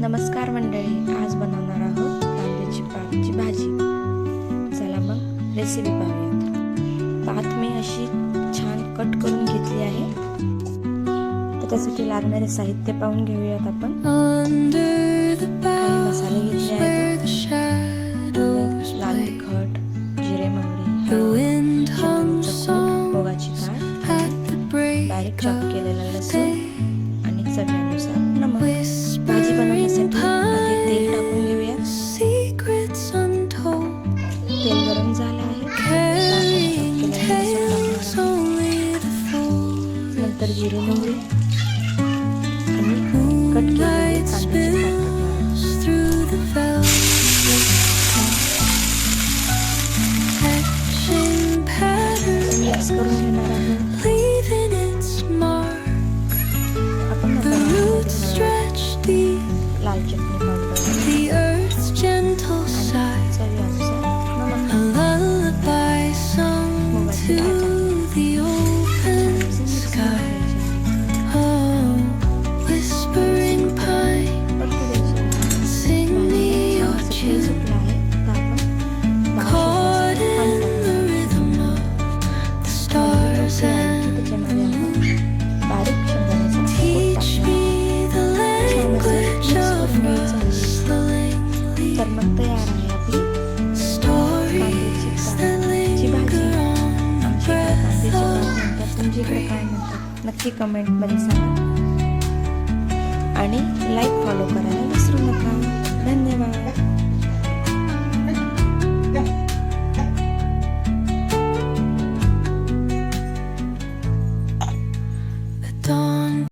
नमस्कार मंडळी आज बनवणार आहोत कांद्याची पातची भाजी. चला मग रेसिपी पाहूयात. पात मी अशी छान कट करून घेतली आहे. त्याच्यासाठी लागणारे साहित्य पाहून घेऊयात आपण. मसाले घेतले आहेत. लाल तिखट जिरे मोहरी बोगाची डाळ बारीक चॉप केलेला लसूण आणि चवीनुसार नमक. पर जीरो लेंगे कट किया Yes, go to तुमच्याकडे काय म्हणतात? नक्की कमेंटमध्ये सांगा. आणि लाईक फॉलो करा.